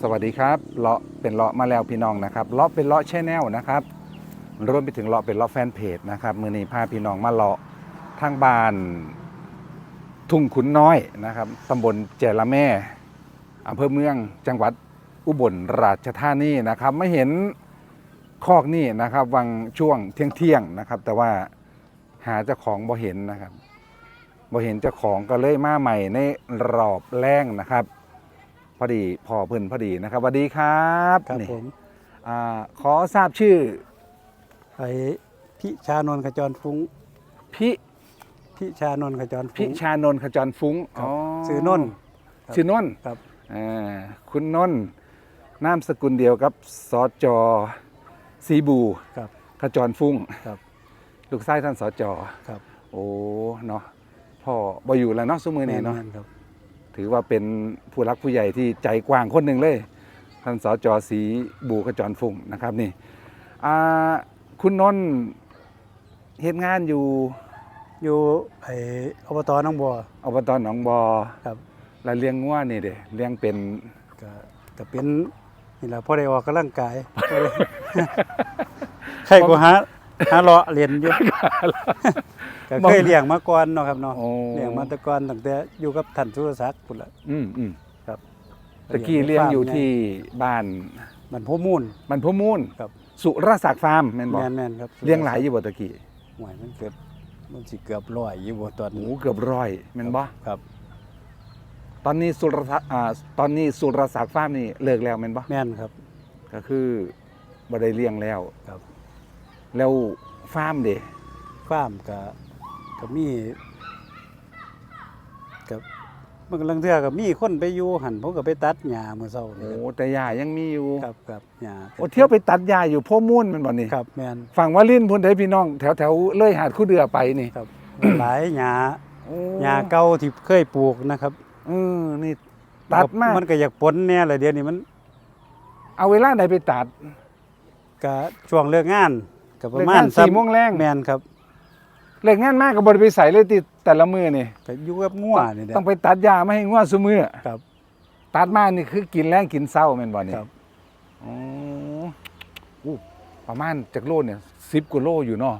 สวัสดีครับเลาะเป็นเลาะมาแล้วพี่น้องนะครับเลาะเป็นเลาะแชแนลนะครับรวมไปถึงเลาะเป็นเลาะแฟนเพจนะครับมือนี้พาพี่น้องมาเลาะทางบ้าน ทุ่งขุนน้อยนะครับตำบลแจละแม่อำเภอเมืองจังหวัดอุบลราชธานีนะครับไม่เห็นคอกนี่นะครับวังช่วงเที่ยงเที่ยงนะครับ แต่ว่าหาเจ้าของบ่เห็นนะครับบ่เห็นเจ้าของก็เลยมาใหม่ในรอบแรงนะครับ อดีพอเพิ่นพอดีนะครับสวัสดีครับครับนี่ผมอ่าขอทราบชื่อไอ้พิชานนท์ขจรฟุ้งพิพิชานนท์ขจรพิฟุ้ง ชานนท์ขจรฟุ้งครับอ๋อชื่อนนท์ครับ ชื่อนนท์ครับอ่าคุณนนท์นามสกุลเดียวกับสจสีบู ครับ ขจรฟุ้งครับลูกชายท่านสจครับ โอ้เนาะพ่อบ่อยู่แล้วเนาะสมือนี้เนาะแม่ครับ ถือว่าเป็นผู้รักผู้ใหญ่ที่ใจกว้างคนหนึ่งเลย ท่านสจสีบูขจรฟุ้งนะครับนี่อ่าคุณนนท์เฮ็ดงานอยู่อยู่ไอ้อบตหน้องบัวอบตหนองบอครับแล้วเลี้ยงงัวนี่เด้เลี้ยงเป็นก็ก็เป็นนี่แหละพอได้ออกกำลังกายพอได้ใครก็หาหาเลาะเรียนอยู่ ก็เคยเลี้ยงมาก่อนเนาะครับเนาะโอ้เลี้ยงมาแต่ก่อนตั้งแต่อยู่กับท่านสุรศักดิ์พุ่นละอืมอืมครับตะกี้เลี้ยงอยู่ที่บ้านมันพ่อมูล มันพมูลครับ สุรศักดิ์ฟาร์มแม่นบอกแม่นแม่นครับเลี้ยงหลายอยู่บ่ตะกี้หวยมันเกือบมันสิเกือบร้อยอยู่บ่ตอนหมูนี้เกือบร้อยแม่นบ่ครับ ตอนนี้สุรศักดิ์อ่าตอนนี้สุรศักดิ์ฟาร์มนี่เลิกแล้วแม่นบ่แม่นครับ ก็คือบ่ได้เลี้ยงแล้วครับ แล้วฟาร์มเด้ฟาร์มก็ ก็มีกับมันกำลังเทื่อก็มีคนไปอยู่หันผมก็ไปตัดหญ้ามื้อเช้านี่โอ้แต่ยายังมีอยู่ครับครับหญ้าโอ้เที่ยวไปตัดยาอยู่พมูลแม่นบ่นี่ครับแม่นฝั่งวาลินพุ่นได้พี่น้องแถวแถวๆเลยหาดคู่เดือไปนี่ครับ หลายหญ้าโอ้หญ้าเก่าที่เคยปลูกนะครับเออนี่ตัดมากนก็อยากปนแน่เลยเดี๋ยวนี้มันเอาเวลาไหนไปตัดก็ช่วงเลิกงานก็ประมาเลิกณงานสี่โมงแรง แม่นครับ เลิกงานมากกับบริไปใส่เลยติดแต่ละมือนี่ก็อยู่กับงัวนี่แหละต้องไปตัดยาไม่ให้งัวซุมือครับ ตัดมานี่คือกินแรงกินเศร้าแม่นบ่นี่ครับอ๋ออู้ประมาณจากโลเนี่ยสิบกว่าโลอยู่เนาะ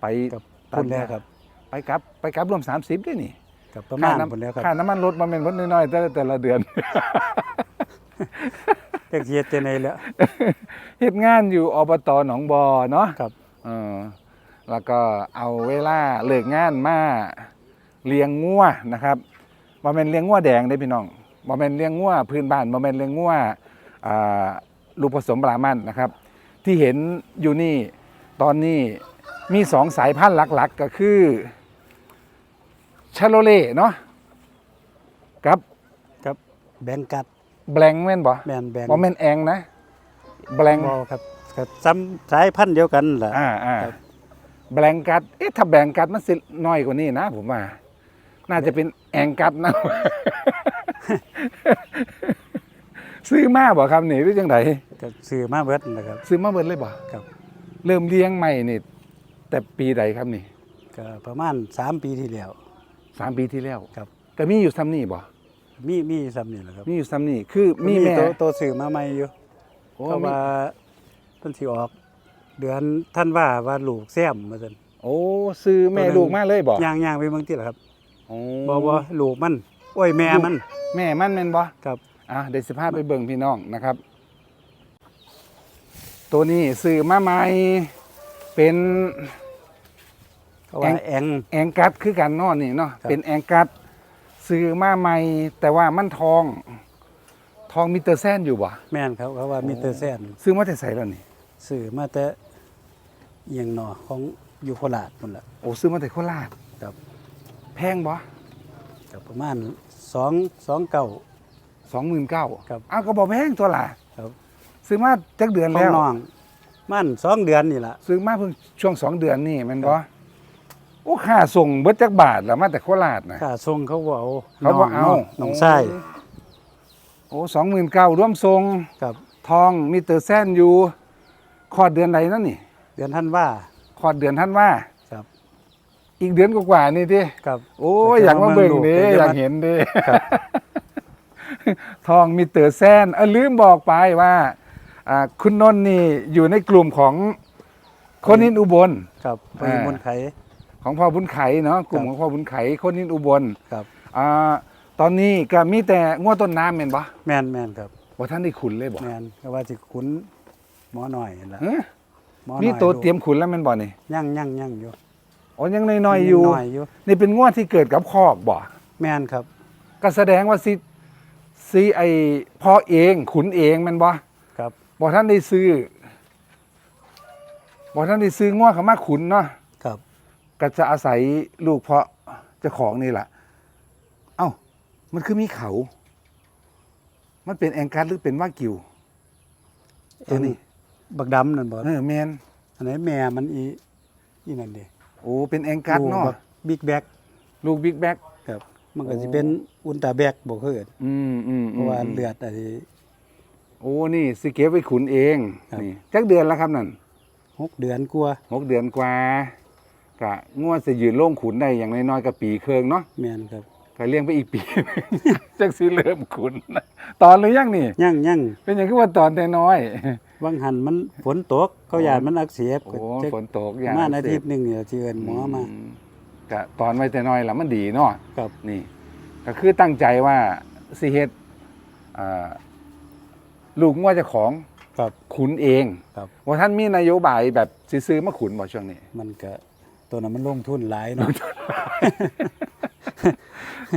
ไปกับตัคุดณแล้วครับไปกลับไปกลับรวมสามสิบด้วยนี่กับประมาณค่พุ่นแล้วครับค่าน้ำมันรถมาเป็นรถน้อยๆแต่ละแต่ละเดือน จักสิเฮ็ดจังได๋แล้ว เฮ็ดงานอยู่อบตหนองบอเนาะครับ เออ แล้วก็เอาเวลาเลิกงานมาเลี้ยงงัวนะครับบ่แม่นเลี้ยงงัวแดงได้พี่น้องบ่แม่นเลี้ยงงัวพื้นบ้านบ่แม่นเลี้ยงงัวอ่าลูกผสมบรามันนะครับ ที่เห็นอยู่นี่ตอนนี้มีสองสายพันธุ์หลักๆ ก็คือชาโลเล่เนาะกับครับแบงกัดแบลงแม่นบ่แม่นแบงบ่แม่นแองนะแบลงบ่ครับก็ซ้ำสายพันธุ์เดียวกันล่ะอ่าอ่าครับ แบงกัดเอ๊ะถ้าแบงกัดมันสิน้อยกว่านี้นะ ผมว่า น่าจะเป็นแองกัดนะ ซื้อมาบ่ครับนี่หรือจังไดก็ซื้อมาเบิดนะครับ ซื้อมาเบิดเลยบ่ครับ เริ่มเลี้ยงใหม่นี่ แต่ปีใดครับนี่ก็ประมาณ3ปีที่แล้วสามปีที่แล้วครับ ก็มีอยู่ซ้ำนี่บ่มีมีซ้ำนี่แหละครับมีอยู่ซ้ำนี่คือมีแม่ตัวตัวซื้อมาใหม่อยู่โอ้เพราะมีว่าเพิ่นสิออก เดือนท่านว่าว่าลูกแซมว่าซั่นโอ้ซื้อแม่ตัวนั้นลูกมาเลยบ่ย่างๆไปเบิ่งติล่ะครับโอ้บ่บ่ลูกมันโอ้ยแม่มัน แม่มันแม่นบ่ครับอะเดี๋ยวสิพาไปเบิ่งพี่น้องนะครับ ตัวนี้ซื้อมาใหม่เป็นเขาว่าแองแองกัดคือกันเนาะนี่เนาะครับเป็นแองกัดซื้อมาใหม่ แต่ว่ามันทอง ทองมิเตอร์แซนอยู่บ่แม่นครับเขาว่ามิเตอร์แซนซื้อมาแต่ใส่แล้วนี่ซื้อมาแต่เอียงหนอของอยู่โคราชพุ่นล่ะโอ้ซื้อมาแต่โคราชครับแพงบ่ก็ประมาณ2 2เก้าสองหมื่นเก้าครับ อ้าวก็บอกแพงตัวล่ะครับซื้อมาจักเดือนของแล้ว น้อง มันสองเดือนนี่ล่ะ ซื้อมาเพิ่งช่วงสองเดือนนี่แมันบ่ครับโอ้ค่าส่งเบิดจักบาทแล้วมาแต่โคราชนะ ค่าส่งเขาบ่เอาเขาบ่เอาน้งน้องชายโอ้สองหมื่นเก้าร่วมทรง ครับ ทองมิเตอร์แซนอยู่คลอดเดือนใดนั่นนี่ เดือนท่านว่าคลอดเดือนท่านว่าครับอีกเดือนกว่าๆนี่ที่ครับ โอ้ยอยากมาเบิ่งเดี๋ดิยวจะมาอยากเห็นดิครับทองมีเตอร์แซนเออลืมบอกไปว่าอ่าคุณนนท์นี่อยู่ในกลุ่มของคนนินอุบลครับไปอ่ามนต์ไขของพ่อบุญไขเนาะกลุ่มครับของพ่อบุญไขคนนินอุบลครับอ่าตอนนี้ก็มีแต่ง้วต้นน้ำเห็นปะแม่นแม่นครับว่าท่านได้ขุนเลยบ่แม่นก็ว่าสิขุนหมอหน่อยนั่นล่ะเอ้อ หมอมีหน่อยตัวดูเตรียมขุนแล้วแมันบ่นี่ย่างย่างย่างอยู่อ๋อยังน้อยๆอยู่น้อยอยู่ นี่เป็นง้วที่เกิดกับคอกบ่แม่นครับ ก็แสดงว่าสิสิไอพ่อเองขุนเองแมันบ่ครับ บ่ท่านได้ซื้อบ่ท่านได้ซื้อง้วเขามาขุนเนาะ ครับ ก็จะอาศัยลูกเพาะเจ้าของนี่แหละ เอ้า มันคือมีเขา มันเป็นแองกัสหรือเป็นว่ากิว ตัวนี้ บักดำนั่นบ่เออแมนอันไหนแม่มันอีอีนั่นดิโอ้เป็นแองกัสเนาะบิ๊กแบ็กลูกบิ๊กแบ็กครับ มันก็โอ้สิเป็นอุลตราแบ็กบ่คือเอิ้นอืมอืมเพราะว่าเลือดอันนี้ โอ้นี่สิเก็บไว้ขุนเองครับ นี่จักเดือนแล้วครับนั่นหกเดือนกว่าหกเดือนกว่ากะงวดจะยืนโล่งขุนได้อย่างน้อยๆกับปีเคืองเนาะแม่นครับ ก็เลี้ยงไปอีกปี จักสิเริ่มขุนตอนหรือยังนี่ย่างย่างเป็นอย่างที่ว่าตอนแต่น้อย วังหันมันฝนตกเขายานมันอักเสบโอ้ก็จะฝนตกอย่างมาอาเสทิพตย์หนึงเนี่ยสิเอิ้นหมอมากะตอนไว้แต่น้อยแล้วมันดีเนาะครับนี่ ก็คือตั้งใจว่าสิเฮ็ดอ่าลูกงัวเจ้าของครับขุนเองครับว่าท่านมีนโยบายแบบสิซื้อมาขุนบ่ช่วงนี้ มันก็ตัวนั้นมันลงทุนหลายเนาะ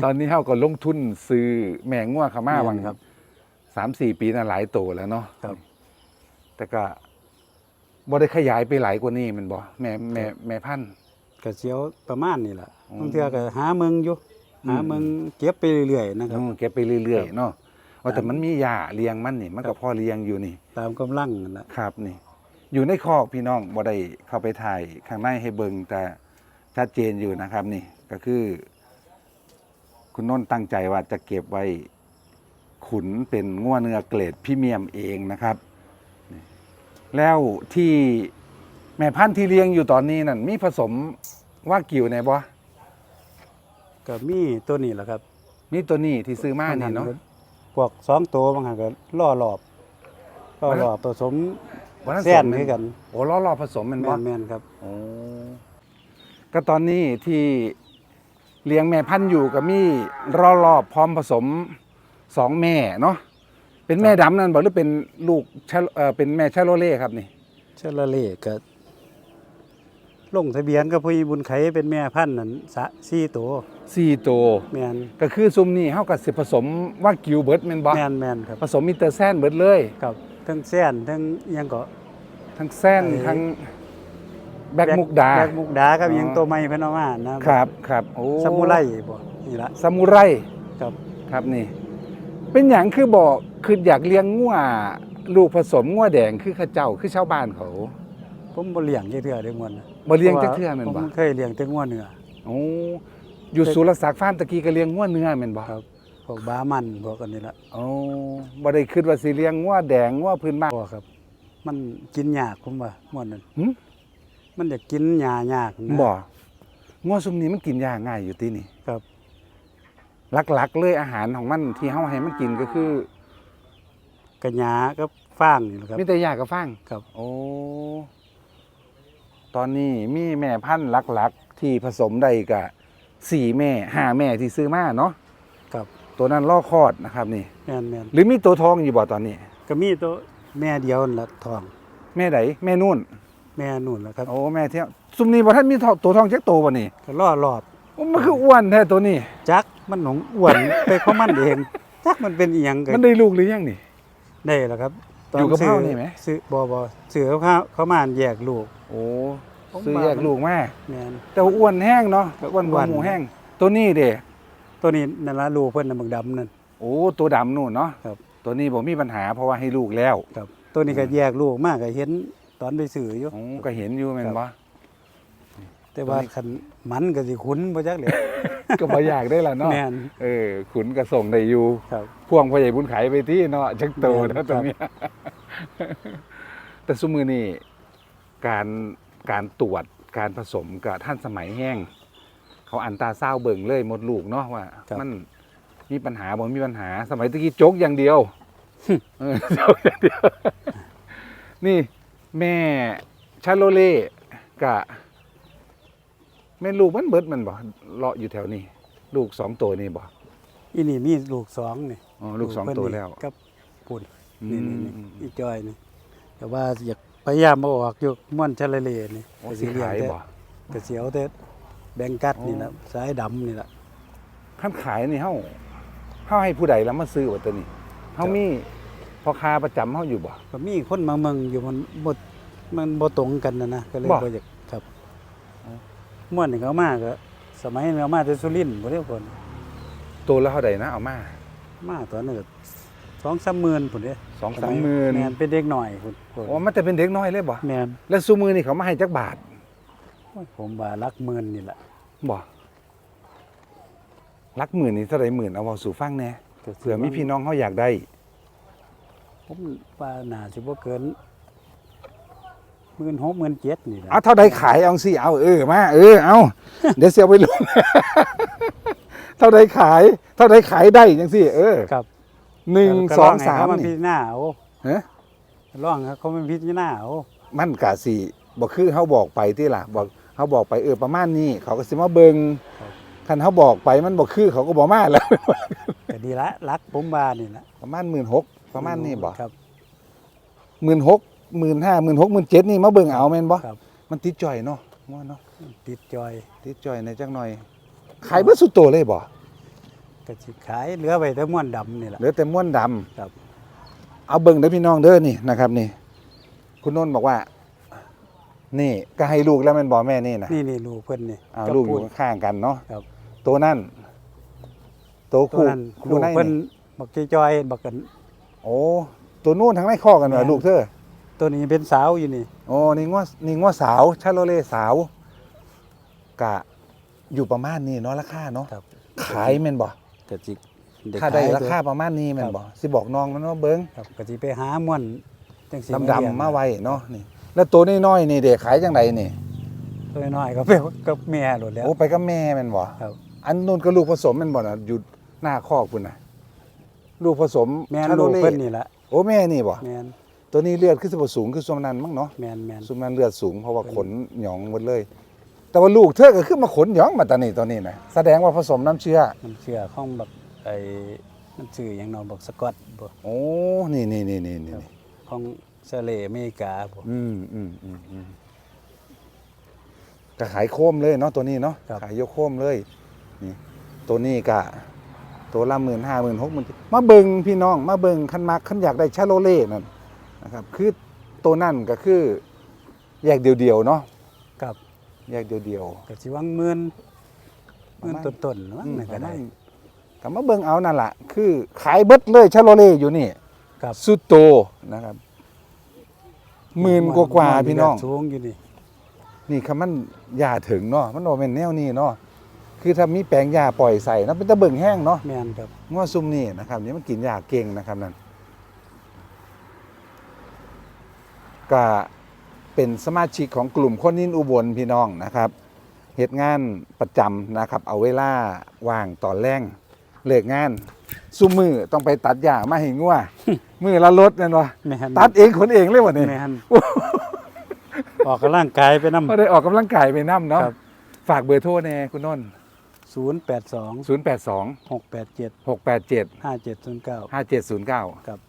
ตอนนี้เฮาก็ลงทุนซื้อแมงงัวเขามาแม่นวังครับสามสี่ปีน่ะหลายโตแล้วเนาะครับ แต่ก็บ่ได้ขยายไปหลายกว่านี้แมันบ่แม่แม่แม่พันธุ์ ก็เสียวประมาณนี้ล่ะอืมบางเทื่อก็หาเมืองอยู่อืมหาเมืองเก็บไปเรื่อยๆนะครับ อืมเก็บไปเรื่อยครับๆเนาะว่าแต่ครับมันมีหญ้าเลี้ยงมันนี่ มันครัก็บพอเลี้ยงอยู่นี่ ตามกำลังนั่นล่ะครับนี่ อยู่ในคอกพี่น้องบ่ได้เข้าไปถ่ายข้างในให้เบิ่งแต่ชัดเจนอยู่นะครับ นี่ก็คือ คุณนนท์ตั้งใจว่าจะเก็บไว้ขุนเป็นง่วเนื้อเกรดพรีเมียมเองนะครับนี่ แล้วที่แม่พันธุ์ที่เลี้ยงอยู่ตอนนี้นั่นมีผสมว่ากิวในบ่ก็มีตัวนี้แหละครับมีตัวนี้ที่ซื้อมานี่เนาะพวกสองตัวบางหันก็ล่อหลอบล่อหลอบผสมวันนั้นแซ่นสมคือกันโอ้ล้อรอผสมแมันบ่แม่นๆครับโอ้ก็ตอนนี้ที่เลี้ยงแม่พันธุ์อยู่ก็มีรอรอบพร้อมผสมสองแม่เนาะ เป็นแม่ดำนั่นบอกหรือเป็นลูกชะเออเป็นแม่ชาโลเล่ครับนี่ เชลเล่ก็ลงทะเบียนกับพี่บุญไขเป็นแม่พันธุ์นั่นสะสี่ตัวสี่ตัว แม่นก็คือซุมนี้เฮากับสิผสมว่ากิวเบิร์ดแม่นบ่แม่นแม่นครับผสมมิเตอร์แซนเบิร์ดเลย ครับทั้งแซ่นทั้งอิหยังก็ ทั้งแซนไอ้ทั้งแบกมุกดา แบกมุกดากับอ๋ออิหยังตัวใหม่เพิ่นเอามานะครับครับโอ้ซามูไรบ่นี่ละซามูไรครับ ครับนี่ เป็นอย่างคือบอกคืออยากเลี้ยงงัวลูกผสมงัวแดงคือเข้าเจ้าคือชาวบ้านเขา ผมบ่เลี้ยงจักเทื่อเด้อม่วนน่ะบ่เลี้ยงจักเทื่อแม่นผมบ่เคยเลี้ยงแต่งัวเนื้อโอ้อยู่สุรศักดิ์ฟาร์มตะกี้ก็เลี้ยงงัวเนื้อแม่นบ่ครับพวกบามันพวกอันนี้ละโอ้บ่ได้คิดว่าสิเลี้ยงงัวแดงงัวพื้นบ้านพวกครับ มันกินยากผมว่าม่วนนั้นหึมันอยากกินหญ้ายากนะบ่งัวซุมนี้มันกินยาง่ายอยู่ตินี่ครับ หลักๆ เลยอาหารของมันที่เฮาให้มันกินก็คือกระหญ้ากับฟางนี่แหละครับ มีแต่ยากับฟางครับ โอ้ตอนนี้มีแม่พันธุ์หลักๆ ที่ผสมได้กับสี่แม่ห้าแม่ที่ซื้อมาเนาะครับ ตัวนั้นล่อคลอดนะครับ นี่ แม่นแม่นหรือมีตัวทองอยู่บ่ตอนนี้ ก็มีตัวแม่เดียวนั่นละทอง แม่ไหนแม่นุ่น แม่นู่นละครับโอ้แม่เที่ยวซุมนี้บ่ท่านมีตัวทองจักโตวบ่นี่ก็ล่อรอบโอ้ มันคืออ้วนแท้ตัวนี้ จักมันหนงอ้วน ไปของมันเอง จักมันเป็นอีหยังกัมันได้ลูกหรือยังนี่ ได้แล้วครับอยู่กับซื้เฮานี่ไหม ซื้อบ่บ่ซื้อเขาเขามาแยกลูก โอ้ผมซื้อว่า แยกลูกมาแม่น แต่ว่าอ้วนแห้งเนาะอ้วนกว่าอ้วน หมูแห้ง ตัวนี้เด้ตัวนี้นั่นละลูกเพิ่นน่ะบักดำนั่น โอ้ตัวดำนู่นเนาะครับ ตัวนี้บ่มีปัญหาเพราะว่าให้ลูกแล้วครับ ตัวนี้ก็แยกลูกมากก็เห็นตอนไปซื้ออยู่ โอ้ก็เห็นอยู่แม่นบ่ แต่ว่าคันมันก็สิคุ้นบ่จักเลยก็พออยากได้ละเนาะแม่น เออ ขุนก็ส่งได้อยู่ครับ พ่วงพ่อใหญ่บุญไขไปที่เนาะจักโตแม่นะนตรงเนี้ย แต่สมือนี่การการตรวจการผสมกับท่านสมัยแห้ง เขาอันตราซาวด์เบิ่งเลยหมดลูกเนาะว่ามันมีปัญหาบ่มีปัญหา สมัยตะกี้โจกอย่างเดียวเออโจกอย่างเดียว นี่แม่ชาโลเล่กะ แม่ลูกมันเบิดมันบ่เลาะอยู่แถวนี้ ลูกสองตัวนี่บ่อีนี่มีลูกสองนี่อ๋อลูกสองเพิ่นตัวนี่แล้ว กับปุ่นอืนี่มนี่นี่อืมอีจอยนี่ แต่ว่าอยากพยายามมาออกอยู่ม่วนชะละเลนี่โอ้สิขายบ่กระเสียวแต่แบงกัดอ๋อนี่ละสายดำนี่ละขั้นขายนี่เฮาเฮาให้ผู้ใดแล้วมาซื้อว่าตัวนี้เฮามีพ่อค้าประจำเฮาอยู่บ่ก็มีคนมาเมืองอยู่มันบ่มันบ่ตรงกันนะนะก็เลยบ่บ่อยากครับอ๋อ ม่วนนี่เขามาก็สมัยนี้เขามาแต่สุรินทร์บ่ได้คนตัวละเท่าใดนะเอามามาตอนนั้นก็สองสามหมื่นพุ่นเด้สองสามหมื่นแม่นเป็นเด็กหน่อยพุ่นพุ่นโอ้มันจะเป็นเด็กน้อยเลยบ่แม่นแล้วซูมือนี่เขามาให้จักบาทโอ้ยผมว่ารักหมื่นนี่แหละบ่ลักหมื่นนี่เท่าไรหมื่นเอาเว้าสู่ฟังแหน่ก็สิเผื่อมีพี่น้องเขาอยากได้ ผมว่าน่าสิบ่เกิน หมื่นหกหมื่นเจ็ดนี่แหละเอาเท่าใดขายเอาสิเอาเออมาเออเอาเดี๋ยวเสียไปลง เท่าใดขาย เท่าใดขายได้จังสิเออครับหนึ่งก็สองร้ให้สามเขามาพินี่จารณาเอาฮะร้องให้เขามาพิจารณาเอามันกะสิบอกคือเขาบอกไปที่ล่ะบอกเขาบอกไปเออประมาณนี้เขาก็สิมาเบิงคันเขาบอกไปมันบอกคือเขาก็บอกมาแล้วก็ดีละรักผมว่านี่ละประมาณหมื่นหกประมาณนี้บ่ครับหมื่นหก หมื่นห้าหมื่นหกหมื่นเจ็ดนี่มาเบิงเอาแม่นบ่ครับ มันติดจ่อยเนาะว่าเนาะติดจอยติดจ่อยในจักหน่อย ขายเบิดสุดโตเลยบ่ก็สิขายเหลือไว้แต่ม้วนดำนี่แหละ เหลือแต่ม้วนดำครับ เอาเบิ่งเด้อพี่น้องเด้อนี่นะครับนี่ คุณนนท์บอกว่า นี่ก็ให้ลูกแล้วแมันบอกแม่นี่นะนี่นี่ลูกเพิ่นนี่อ้าวบลูกอยู่ปุ้นข้างๆกันเนาะครับตัวนั่นตัวตัวคู่นั้นคู่ลูกในเพิ่นนี่บักจอยๆบักกันโอ้ตัวนู่นทั้งในข้อกันเหรอแม่นลูกเธอ ตัวนี้เป็นสาวอยู่นี่โอ้นี่ง้อนี่ง้อสาวชาโลเล่สาว กะอยู่ประมาณนี้เนาะราคาเนาะครับขายแม่นบ่ก็สิถ้าได้ขยราคาประมาณนี้แม่นครับบ่สิบอกน้องมันว่าเบิ่งครับก็สิไปหาม่วนจังสิดำๆมาไว้เนาะนี่ แล้วตัวน้อยๆนี่เด็กขายจังไดนี่ ตัวน้อยๆก็ไปกับแม่โลดแล้วโอ้ไปกับแม่แม่นบ่ครับ อันนู้นก็ลูกผสมแม่นบ่น่ะอยู่หน้าคอกพุ่นน่ะลูกผสมแม่นชาโลูกเพิ่นนี่ละโอ้แม่นี่บ่แม่น ตัวนี้เลือดคือสิบ่สูงคือสมนั้นมั้งเนาะแม่นแม่นสมนั้นเลือดสูงเพราะว่าขนหยองหมดเลย แต่ว่าลูกเธอก็คือมาขนหยองมาตอนนี้ตอนนี้นะแสดงว่าผสมน้ำเชื่อมันเชื่อของบักไอ้มันชื่อหยังเนาะบักสกอตบ่โอ้นี่นี่นี่นี่นี่ของเซเลอเมริกาบ่อืมอืมอืมอืมก็ขายโคมเลยเนาะตัวนี้เนาะขายยกโคมเลยนี่ตัวนี้ก็ตัวละหมื่นห้าหมื่นหกหมื่นมาเบิงพี่น้อง มาเบิงคันมักคันอยากได้ชาโลเล่นั่น นะครับคือตัวนั่นก็คือแยกเดียวๆเนาะกับแยกเดียวก็สิวังหมื่นหประมื่นมาณต้นๆๆมั้งอืมนั่นก็ได้ก็มาเบิงเอานั่นแหละคือขายเบิดเลยชาโลเล่อยู่นี่ครับสุดโตนะครับหมื่นกว่าๆพี่น้องสูงอยู่นี่นี่คำมันยาถึงเนาะมันโอเป็นแนวนี้เนาะคือถ้ามีแปลงยาปล่อยใส่นะเป็นตะเบิ่งแห้งเนาะแม่นครับง้อซุ่มนี่นะครับนี่มันกินยาเก่งนะครับนั่น ก็เป็นสมาชิกของกลุ่มคนนินอุบลพี่น้องนะครับเหตุงานประจำนะครับ เอาเวลาว่างตอนแรงเลิกงานซุมมือต้องไปตัดหญ้ามาให้งัวมือละรถนั่นวะแม่นตัดเองคนเองเลยวะนี่แม่นออกกำลังกายไปนำก็ได้ออกกำลังกายไปน้ำเนาะครับฝากเบอร์โทรแน่คุณนนท์082 0 8 2 687 6 8 7 5709 5 7 0 9ครับ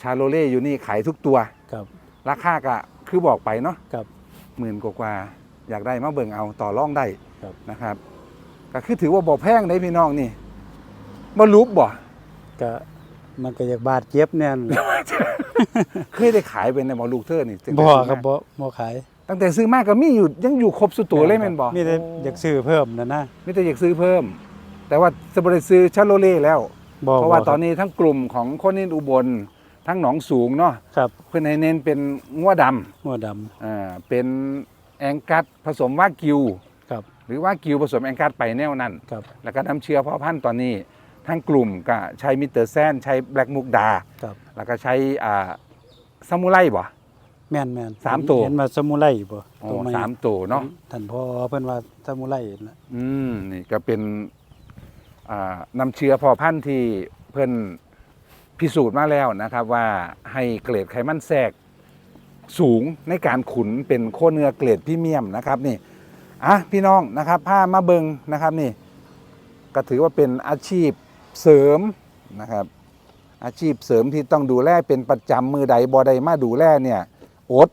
ชาโลเล่อยู่นี่ขายทุกตัวครับ ราคาก็คือบอกไปเนาะครับหมื่นกว่าๆอยากได้มาเบิ่งเอาต่อรองได้ครับ นะครับ ก็คือถือว่าบ่แพงได้พี่น้องนี่บ่รูปบ่ ก็มันก็อยากบาดเจ็บแน่น เคยได้ขายเป็นในบ่ลูกเธอนี่ตั้งแต่บ่ซื้อครับมาบ่บ่ขายตั้งแต่ซื้อมาก็มีอยู่ยังอยู่ครบสุดตัวเลยแม่นบ่มีแต่อยากซื้อเพิ่มนั่นนะมีแต่อยากซื้อเพิ่ม แต่ว่าสบริซื้อชาโลเล่แล้ว บ่เพราะว่าบ่คบตอนนี้ทั้งกลุ่มของคนนินอุบล ทั้งหนองสูงเนาะครับเพื่อนให้เน้นเป็นงัวดำหัวดำอ่าเป็นแองกัดผสมว่ากิวครับหรือว่ากิวผสมแองกัดไปแนวนั้นครับ แล้วก็น้ำเชื้อพ่อพันธุ์ตอนนี้ ทั้งกลุ่มก็ใช้มิสเตอร์แซนใช้แบล็กมุกดา ครับ แล้วก็ใช้อ่าซามูไรบ่ แม่นแม่นสามตัว เห็นว่าซามูไรบ่โอ้ตัวใหม่สามตัวเนาะ ท่านพ่อเพิ่นว่าซามูไรนะอืมนี่ก็เป็นอ่านำเชื้อพอพันธุ์ที่เพิ่น พิสูจน์มาแล้วนะครับว่าให้เกรดไขมันแทรกสูงในการขุนเป็นโคเนื้อเกรดพรีเมียมนะครับนี่อะพี่น้องนะครับผ้ามาเบิงนะครับนี่ก็ถือว่าเป็นอาชีพเสริมนะครับ อาชีพเสริมที่ต้องดูแลเป็นประจำมือใดบอใดมาดูแลเนี่ยอด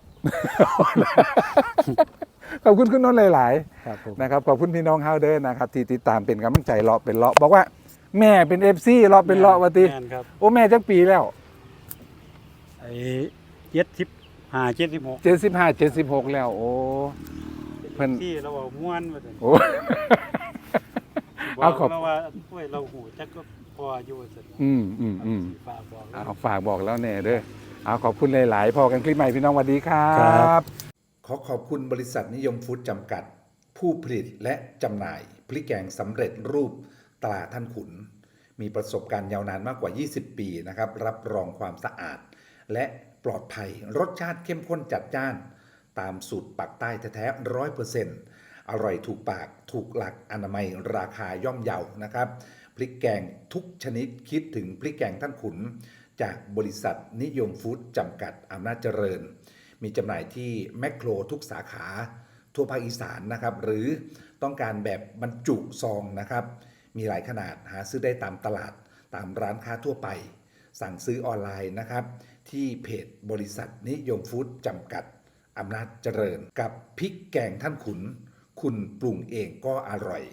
ขอบคุณคุณนนท์หลายๆครับผมนะครับขอบคุณพี่น้องเฮาเด้อนะครับ ที่ติดตามเป็นกำลังใจเลาะเป็นเลาะบอกว่า แม่เป็นเอฟซีเลาะเป็นเลาะวะติ แม่นครับโอ้แม่จักปีแล้วไอ้เจ็ดสิบห้าเจ็ดสิบหก75 76แล้ว โอ้ เพิ่น ที่เราเอาม้วนมาถึงโอ้บเอาอกขอบ เราว่าห้วยเราหูจักก็พออยู่เสร็จอืมอืมอืมฝากบอกแล้ว เอาฝากบอกแล้วแน่เด้อเอาขอบคุณหลาย ๆ พอกันคลิปใหม่พี่น้องสวัสดีครัครับ บ ขอขอบคุณบริษัทนิยมฟู้ดจำกัด ผู้ผลิตและจำหน่ายพริกแกงสำเร็จรูป ตราท่านขุน มีประสบการณ์ยาวนานมากกว่า 20 ปีนะครับ รับรองความสะอาด และปลอดภัยรสชาติเข้มข้นจัดจ้าน ตามสูตรปักใต้แท้ๆร้อยเปอร์เซ็นต์อร่อยถูกปากถูกหลักอนามัยราคาย่อมเยานะครับพริกแกงทุกชนิดคิดถึงพริกแกงท่านขุน จากบริษัทนิยมฟู้ดจำกัดอำนาจเจริญ มีจำหน่ายที่แมคโครทุกสาขา ทั่วภาคอีสานนะครับ หรือต้องการแบบบรรจุซองนะครับ มีหลายขนาดหาซื้อได้ตามตลาดตามร้านค้าทั่วไป สั่งซื้อออนไลน์นะครับ ที่เพจบริษัทนิยมฟู้ดจำกัดอำนาจเจริญ กับพริกแกงท่านขุน คุณปรุงเองก็อร่อย